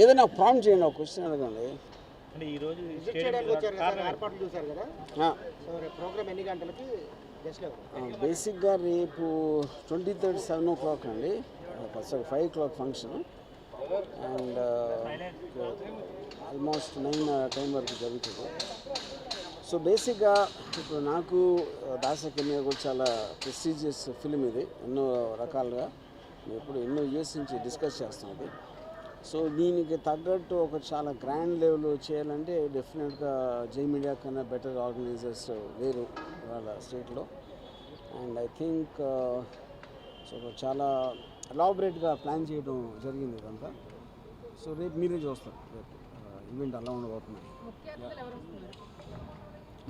ఏదైనా ప్రాంప్ట్ చేయండి ఒక క్వశ్చన్ అడగండి. అంటే ఈ రోజు విజిట్ చేయడానికి వచ్చారు కదా సార్ ఏర్పాట్లు చూశారు కదా? సో రేపు ప్రోగ్రామ్ ఎన్ని గంటలకి గెస్ట్ లెవెల్ బేసిక్గా రేపు twenty third seven o'clock అండి. Sorry five o'clock function and almost nine time వరకు జరుగుతుంది. సో బేసిక్గా ఇప్పుడు నాకు దాసకన్య కూడా చాలా ప్రెస్టీజియస్ ఫిలిం ఇది ఎన్నో రకాలుగా. మేము ఎప్పుడు ఎన్నో ఇయర్స్ నుంచి డిస్కస్ చేస్తుంది సో దీనికి తగ్గట్టు ఒక చాలా గ్రాండ్ లెవెల్ చేయాలంటే డెఫినెట్గా జై మీడియా కన్నా బెటర్ ఆర్గనైజర్స్ లేరు వాళ్ళ స్టేట్లో అండ్ ఐ థింక్ సో చాలా ఎలాబరేట్గా ప్లాన్ చేయడం జరిగింది ఇదంతా. సో రేపు మీరే చూస్తారు. రేపు ఈవెంట్ అలా ఉండబోతున్నాయి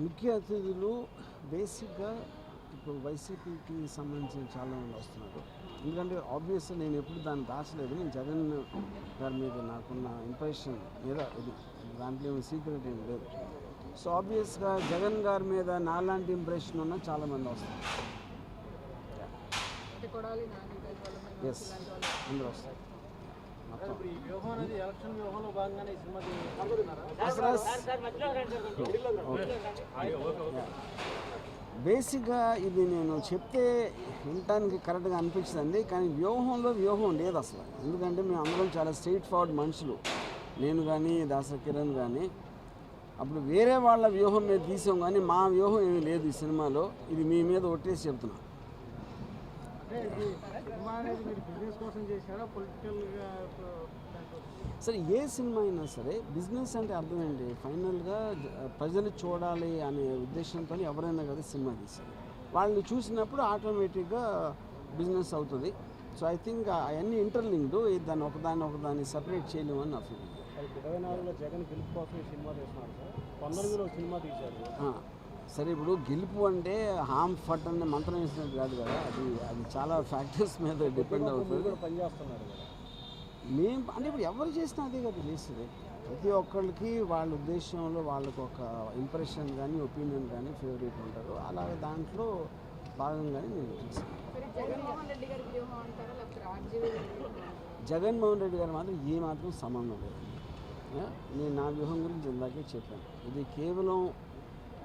ముఖ్య అతిథులు బేసిక్గా ఇప్పుడు వైసీపీకి సంబంధించిన చాలా మంది వస్తున్నారు. ఎందుకంటే ఆబ్వియస్గా నేను ఎప్పుడు దాన్ని దాచలేదు. నేను జగన్ గారి మీద నాకున్న ఇంప్రెషన్ మీద ఇది. దాంట్లో ఏమి సీక్రెట్ ఏం లేదు. సో ఆబ్వియస్గా జగన్ గారి మీద నాలాంటి ఇంప్రెషన్ ఉన్న చాలామంది వస్తారు ఎస్ అందరూ వస్తారు. బేసిక్గా ఇది నేను చెప్తే వినటానికి కరెక్ట్గా అనిపించిందండి కానీ వ్యూహంలో వ్యూహం లేదు అసలు. ఎందుకంటే మేము అందరం చాలా స్ట్రైట్ ఫార్వర్డ్ మనుషులు. నేను కానీ దాస కిరణ్ కానీ అప్పుడు వేరే వాళ్ళ వ్యూహం మీద తీసాం కానీ మా వ్యూహం ఏమీ లేదు ఈ సినిమాలో. ఇది మీ మీద ఒట్టేసి చెప్తున్నా అంటే ఇది సినిమా అనేది మీరు బిజినెస్ కోసం చేశారా పొలిటికల్గా సరే ఏ సినిమా అయినా సరే బిజినెస్ అంటే అర్థం ఏంటి? ఫైనల్గా ప్రజలు చూడాలి అనే ఉద్దేశంతో ఎవరైనా కదా సినిమా తీస్తారు వాళ్ళని చూసినప్పుడు ఆటోమేటిక్గా బిజినెస్ అవుతుంది. సో ఐ థింక్ అవన్నీ ఇంటర్లింక్డ్. దాన్ని ఒకదాన్ని ఒకదాన్ని సపరేట్ చేయలేము అని నా ఫీలింగ్. ఇరవై నాలుగులో జగన్ గెలుపు కోసం సినిమా తీస్తున్నారు సార్. పంతొమ్మిదిలో సినిమా తీశారు. సరే ఇప్పుడు గెలుపు అంటే హామ్ ఫట్ అనే మంత్రం వేసినట్టు కాదు కదా? అది అది చాలా ఫ్యాక్టర్స్ మీద డిపెండ్ అవుతుంది. కూడా పనిచేస్తున్నారు కదా? మేము అంటే ఇప్పుడు ఎవరు చేసినా అదే కదా చేస్తుంది ప్రతి ఒక్కళ్ళకి వాళ్ళ ఉద్దేశంలో వాళ్ళకు ఒక ఇంప్రెషన్ కానీ ఒపీనియన్ కానీ ఫేవరెట్ ఉంటారు. అలాగే దాంట్లో భాగంగానే నేను చేస్తాను. జగన్మోహన్ రెడ్డి గారి మాత్రం ఏ మాత్రం సంబంధం లేదు. నేను నా వ్యూహం గురించి ఇందాకే చెప్పాను. ఇది కేవలం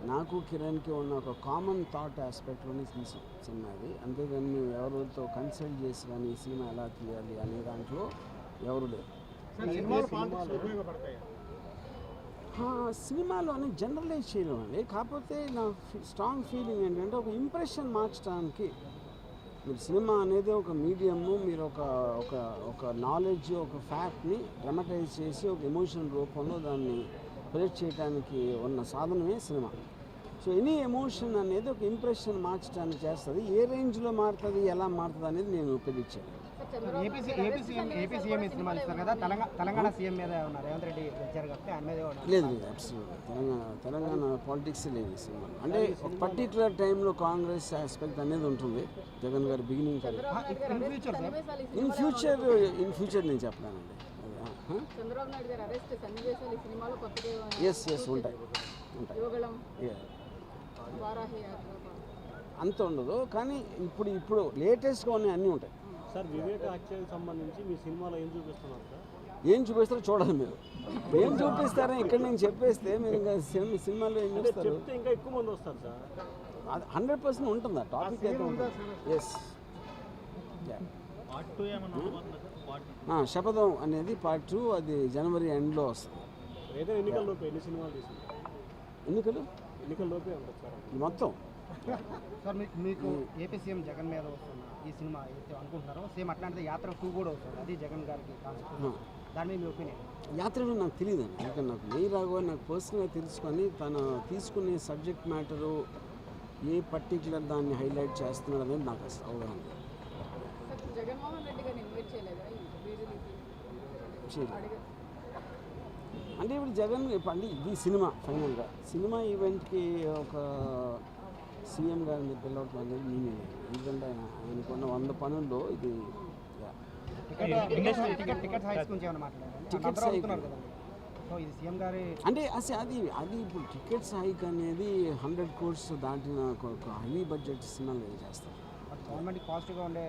నాకు కిరణ్కి ఉన్న ఒక కామన్ థాట్ ఆస్పెక్ట్లోనే తీసాం సినిమా ఇది అంతేగాని మేము ఎవరితో కన్సల్ట్ చేసి కానీ ఈ సినిమా ఎలా తీయాలి అనే దాంట్లో ఎవరు లేరు. సినిమాలోని జనరలైజ్ చేయలేమండి. కాకపోతే నా స్ట్రాంగ్ ఫీలింగ్ ఏంటంటే ఒక ఇంప్రెషన్ మార్చడానికి మీరు సినిమా అనేది ఒక మీడియము మీరు ఒక ఒక ఒక నాలెడ్జ్ ఒక ఫ్యాక్ట్ని డ్రమటైజ్ చేసి ఒక ఎమోషన్ రూపంలో దాన్ని ప్రొజెక్ట్ చేయడానికి ఉన్న సాధనమే సినిమా. సో ఎనీ ఎమోషన్ అనేది ఒక ఇంప్రెషన్ మార్చడానికి చేస్తుంది. ఏ రేంజ్లో మారుతుంది ఎలా మారుతుంది అనేది నేను ప్రెడిక్ట్ చేయను ఉన్నారు. లేదు తెలంగాణ తెలంగాణ పాలిటిక్స్ లేదు సినిమా అంటే ఒక పర్టికులర్ టైంలో కాంగ్రెస్ ఆస్పెక్ట్ అనేది ఉంటుంది. జగన్ గారి beginning in future in future in future నేను చెప్పలేనండి. ఎస్ ఎస్ ఉంటాయి. ఉంటాయి. అంత ఉండదు కానీ ఇప్పుడు ఇప్పుడు లేటెస్ట్గా ఉన్నాయి అన్నీ ఉంటాయి. సార్ వివేక హత్యకు సంబంధించి మీ సినిమాలో ఏం చూపిస్తున్నారు సార్? ఏం చూపిస్తారో చూడాలి మీరు. ఏం చూపిస్తారో ఇక్కడ నేను చెప్పేస్తే మీరు ఇంకా సినిమా సినిమాలో ఏం చూస్తారు చెప్తే ఇంకా ఎక్కువ మంది వస్తారు సార్. అది హండ్రెడ్ పర్సెంట్ ఉంటుంది టాపిక్ అయితే ఉంటుంది. ఎస్ పార్ట్ శపథం అనేది పార్ట్ టూ అది జనవరి ఎండ్లో వస్తుంది. ఎన్నికల ఎన్నికలు? ఎన్నికల లోపే ఉంటుంది సార్ ఇది మొత్తం? సార్ మీకు మీకు ఏపీ సీఎం జగన్ మీద వస్తున్న ఈ సినిమా ఏదైతే అనుకుంటున్నారో సేమ్ అట్లాంటిది యాత్ర టూ కూడా వస్తుంది. అది జగన్ గారికి కాన్సెప్ట్ దాని మీద మీ ఒపీనియన్? యాత్రలో నాకు తెలియదు ఎందుకంటే నాకు మెయి రాఘవ నాకు పర్సనల్గా తెలుసుకొని తను తీసుకునే సబ్జెక్ట్ మ్యాటరు ఏ పర్టికులర్ దాన్ని హైలైట్ చేస్తున్నాడు అనేది నాకు అసలు అవగాహన జగన్మోహన్ రెడ్డి గారిని ఇన్వైట్ చేయలేదా ఈ రిలీజ్ చేయలేదు. అడిగారు అంటే ఇప్పుడు జగన్ అంటే ఇది సినిమా ఫైనల్గా. సినిమా ఈవెంట్కి ఒక సీఎం గారిని పిలవటం అనేది నేనే. ఎందుకంటే ఆయన ఆయనకున్న వంద పనుల్లో ఇది yeah. Ticket ticket ticket hikes గురించి ఏమైనా మాట్లాడారు? Tickets అందరూ hike. అడుగుతున్నారు కదా. సో ఇది సీఎం గారి అంటే అసలు అది అది ఇప్పుడు టికెట్స్ హైక్ అనేది హండ్రెడ్ కోర్స్ దాటిన ఒక హై బడ్జెట్ సినిమాలు చేస్తారు? గవర్నమెంట్ పాజిటివ్గా ఉండే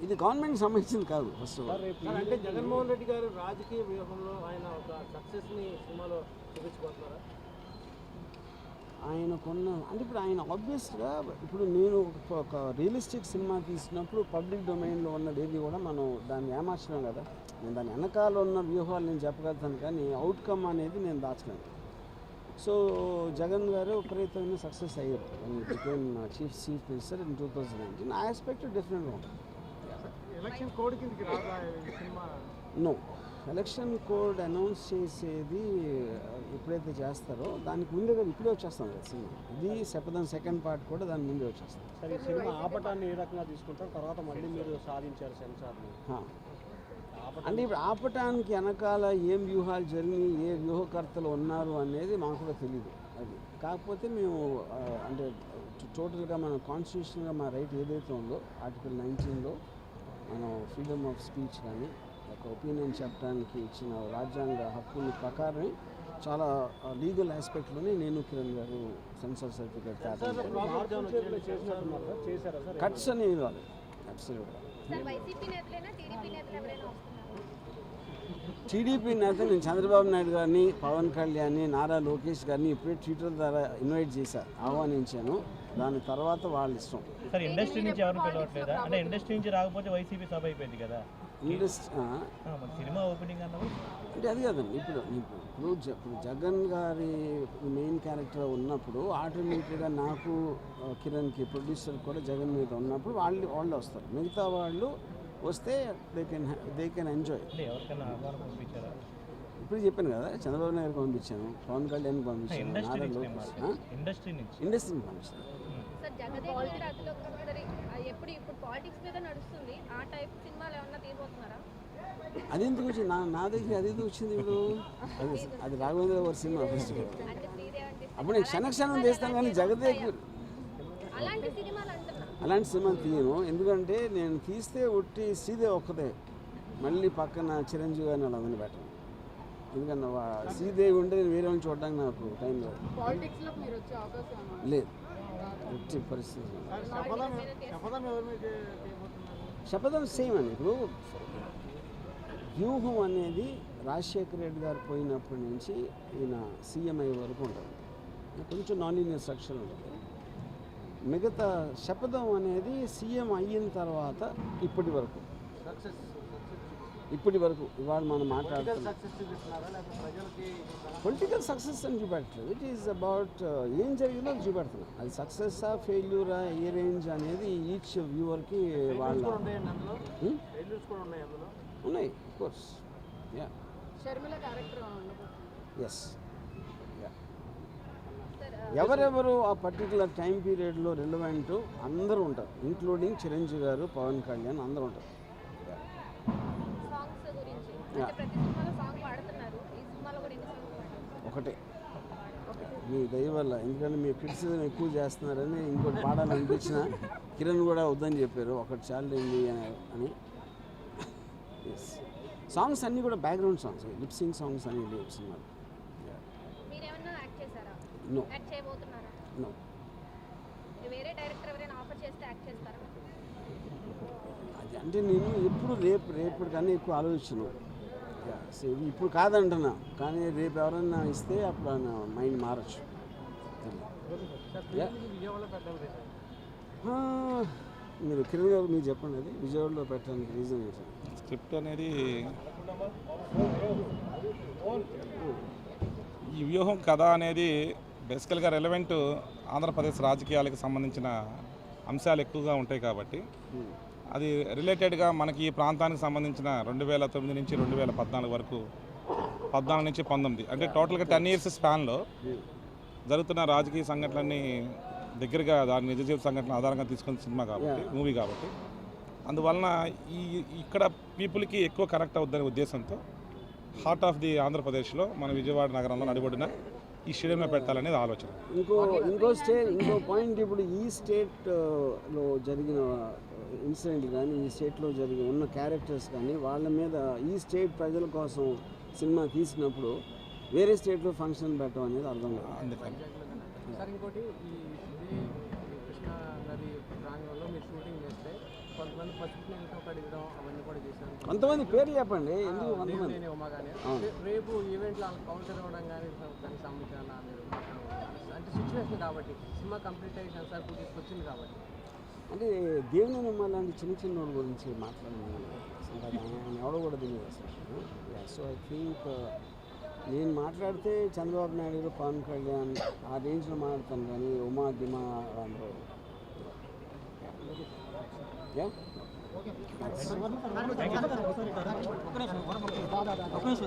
ఇది గవర్నమెంట్ సంబంధించింది కాదు ఫస్ట్ ఆఫ్ ఆల్ అంటే జగన్మోహన్ రెడ్డి గారు రాజకీయ వ్యూహంలో ఆయన ఒక సక్సెస్ని సినిమాలో చూపించుకుంటున్నారా ఆయనకున్న అంటే ఇప్పుడు ఆయన ఆబ్వియస్గా ఇప్పుడు నేను ఒక- రియలిస్టిక్ సినిమా తీసినప్పుడు పబ్లిక్ డొమైన్లో ఉన్నది ఏది కూడా మనం దాన్ని ఏమార్చలేం కదా. నేను దాని వెనకాల ఉన్న వ్యూహాలు నేను చెప్పగలుగుతాను కానీ అవుట్కమ్ అనేది నేను దాచలేను. సో జగన్ గారు విపరీతమైన సక్సెస్ అయ్యారు. Became chief chief minister in two thousand nineteen ఆ ఆస్పెక్ట్ డిఫరెంట్గా ఉంటుంది ఎలక్షన్ కోడ్ కిందకి రాదా ఈ cinema no. Election code announce చేసేది ఎప్పుడైతే చేస్తారో దానికి ముందే కదా ఇప్పుడే వచ్చేస్తాం కదా సినిమా. ఇది శపథం సెకండ్ పార్ట్ కూడా దాని ముందే వచ్చేస్తాం. సరే ఈ సినిమా ఆపటాన్ని ఏ రకంగా తీసుకుంటారు? తర్వాత మళ్ళీ మీరు సాధించారు సెన్సార్ని. అంటే ఇప్పుడు ఆపటానికి వెనకాల ఏం వ్యూహాలు జరిగినాయి ఏ వ్యూహకర్తలు ఉన్నారు అనేది మాకు కూడా తెలియదు అది. కాకపోతే మేము అంటే టోటల్గా మన కాన్స్టిట్యూషన్గా మా రైట్ ఏదైతే ఉందో ఆర్టికల్ నైన్టీన్లో మనం ఫ్రీడమ్ ఆఫ్ స్పీచ్ కానీ ఒక ఒపీనియన్ చెప్పడానికి ఇచ్చిన రాజ్యాంగ హక్కుల ప్రకారం చాలా లీగల్ ఆస్పెక్ట్లోనే నేను కిరణ్ గారు సెన్సార్ సర్టిఫికేట్ చేశారా? సార్ కట్స్ అబ్సల్యూట్గా ఎవరైనా వస్తున్నారు? టీడీపీ నేత నేను చంద్రబాబు నాయుడు గారిని పవన్ కళ్యాణ్ని నారా లోకేష్ గారిని ఇప్పుడే ట్విట్టర్ ద్వారా ఇన్వైట్ చేశాను ఆహ్వానించాను. దాని తర్వాత వాళ్ళ ఇష్టం. సార్ ఇండస్ట్రీ నుంచి ఎవరు పిలవట్లేదా? అంటే ఇండస్ట్రీ నుంచి రాకపోతే వైసీపీ సభ అయిపోయింది కదా. ఇండస్ట్రీ సినిమా ఓపెనింగ్ అన్నప్పుడు అంటే అది కదండి ఇప్పుడు ఇప్పుడు ఇప్పుడు జగన్ గారి మెయిన్ క్యారెక్టర్ ఉన్నప్పుడు ఆటోమేటిక్గా నాకు కిరణ్కి ప్రొడ్యూసర్ కూడా జగన్ మీద ఉన్నప్పుడు వాళ్ళు వాళ్ళు వస్తారు. మిగతా వాళ్ళు వస్తే they can they can enjoy ఇప్పుడు చెప్పాను కదా చంద్రబాబు నాయుడు పంపించాను పవన్ కళ్యాణ్ పంపించాను ఇండస్ట్రీ నారా నుంచి లోకేష్. ఇండస్ట్రీ పంపించాను రాజులో ఒకసారి ఎప్పుడు ఇప్పుడు పాలిటిక్స్ మీద నడుస్తుంది ఆ టైప్ సినిమాలు ఏమన్నా తీయబోతున్నారా? అది ఎందుకు వచ్చింది? నా నా దగ్గర అది ఎందుకు వచ్చింది ఇప్పుడు? అది అది రాఘవేంద్ర గారి సినిమా ఫస్ట్ అప్పుడు నేను క్షణ క్షణం చేస్తాను కానీ జగదేక్ అలాంటి సినిమాలు అంటున్నా. అలాంటి సినిమా తీయను. ఎందుకంటే నేను తీస్తే ఒట్టి శ్రీదేవి ఒక్కదే మళ్ళీ పక్కన చిరంజీవి గారిని వాళ్ళందరినీ పెట్టను. ఎందుకంటే వా- శ్రీదేవి ఉంటే నేను వేరే వాళ్ళని చూడడానికి నాకు టైం లేదు? లేదు. ఎట్టి పరిస్థితి. శపథం సేమ్ అండి. ఇప్పుడు వ్యూహం అనేది రాజశేఖర రెడ్డి గారు పోయినప్పటి నుంచి ఈయన సీఎం అయ్యే వరకు ఉంటుంది. కొంచెం నాన్ లీనియర్ స్ట్రక్చర్ ఉంటుంది. మిగతా శపథం అనేది సీఎం అయిన తర్వాత ఇప్పటి వరకు. సక్సెస్ ఇప్పటి వరకు ఇవాళ మనం మాట్లాడుతున్నాం పొలిటికల్ సక్సెస్ అని చూపెట్టలేదు. ఇట్ ఈస్ అబౌట్ ఏం జరిగిందో అది చూపెడుతున్నాం. అది సక్సెస్సా ఫెయిల్యూరా ఏ రేంజ్ అనేది ఈచ్ వ్యూవర్కి వాళ్ళ ఉన్నాయి కోర్స్ యా ఎస్ ఎవరెవరు ఆ పర్టికులర్ టైం పీరియడ్లో రిలవెంట్ అందరూ ఉంటారు. ఇంక్లూడింగ్ చిరంజీవి గారు పవన్ కళ్యాణ్ అందరూ ఉంటారు. ఒకటే. మీ దయ వల్ల. ఎందుకంటే మీరు క్రిటిసిజం ఎక్కువ చేస్తున్నారని ఇంకోటి పాడాలనిపించిన కిరణ్ కూడా వద్దని చెప్పారు. ఒకటి చాలండి అని అని. ఎస్ సాంగ్స్ అన్నీ కూడా బ్యాక్గ్రౌండ్ సాంగ్స్ లిప్సింగ్ సాంగ్స్ అని చేశారా? నో నో అది అంటే నేను ఎప్పుడు రేపు రేపటి కన్నా ఎక్కువ ఇది ఇప్పుడు కాదంటున్నా. కానీ రేపు ఎవరన్నా ఇస్తే అప్పుడు నా మైండ్ మారచ్చు. మీరు కిరణ్ గారు మీరు చెప్పండి అది. విజయవాడలో పెట్టడానికి రీజన్ ఏంటి? స్క్రిప్ట్ అనేది ఈ వ్యూహం కథ అనేది బేసికల్గా రెలవెంట్ ఆంధ్రప్రదేశ్ రాజకీయాలకు సంబంధించిన అంశాలు ఎక్కువగా ఉంటాయి కాబట్టి అది రిలేటెడ్గా మనకి ఈ ప్రాంతానికి సంబంధించిన రెండు వేల తొమ్మిది నుంచి రెండు వేల పద్నాలుగు వరకు పద్నాలుగు నుంచి పంతొమ్మిది. అంటే టోటల్గా టెన్ ఇయర్స్ స్పాన్లో జరుగుతున్న రాజకీయ సంఘటనలన్నీ దగ్గరగా దాని నిజ జీవిత సంఘటన ఆధారంగా తీసుకున్న సినిమా కాబట్టి మూవీ కాబట్టి. అందువలన ఈ ఇక్కడ పీపుల్కి ఎక్కువ కనెక్ట్ అవుద్దనే ఉద్దేశంతో హార్ట్ ఆఫ్ ది ఆంధ్రప్రదేశ్లో మన విజయవాడ నగరంలో నడిబడిన ఈ స్టేడియంలో పెట్టాలనేది ఆలోచన. ఇంకో ఇంకో స్టేట్ ఇంకో పాయింట్ ఇప్పుడు ఈ స్టేట్లో జరిగిన ఇన్సిడెంట్ కానీ ఈ స్టేట్లో జరిగిన ఉన్న క్యారెక్టర్స్ కానీ వాళ్ళ మీద ఈ స్టేట్ ప్రజల కోసం సినిమా తీసినప్పుడు వేరే స్టేట్లో ఫంక్షన్ పెట్టడం అనేది అర్థం కాదు. అందుకని సార్ ఇంకోటి ఈ ఇదే కృష్ణా నది వాళ్ళు పసుపు నీళ్ళతో కడగడం అవన్నీ కూడా చేశారు. కొంతమంది పేర్లు చెప్పండి ఎందుకు కొంతమంది. రేపు ఈవెంట్లో వాళ్ళకి కౌంటర్ ఇవ్వడం కానీ దానికి సంబంధించిన మీరు మాట్లాడగలరా? అంటే సిచ్యువేషన్ కాబట్టి సినిమా కంప్లీట్ అయ్యి సార్ తీసుకొచ్చింది కాబట్టి. అంటే దేవుని నమ్మాలంటే చిన్న చిన్న వాళ్ళ గురించి మాట్లాడింది అసలు అది ఎవడో కూడా తెలియదు అసలు. సో ఐ థింక్ నేను మాట్లాడితే చంద్రబాబు నాయుడు పవన్ కళ్యాణ్ ఆ రేంజ్లో మాట్లాడతాను కానీ ఉమా దిమా అందరూ Yeah? నిమిషం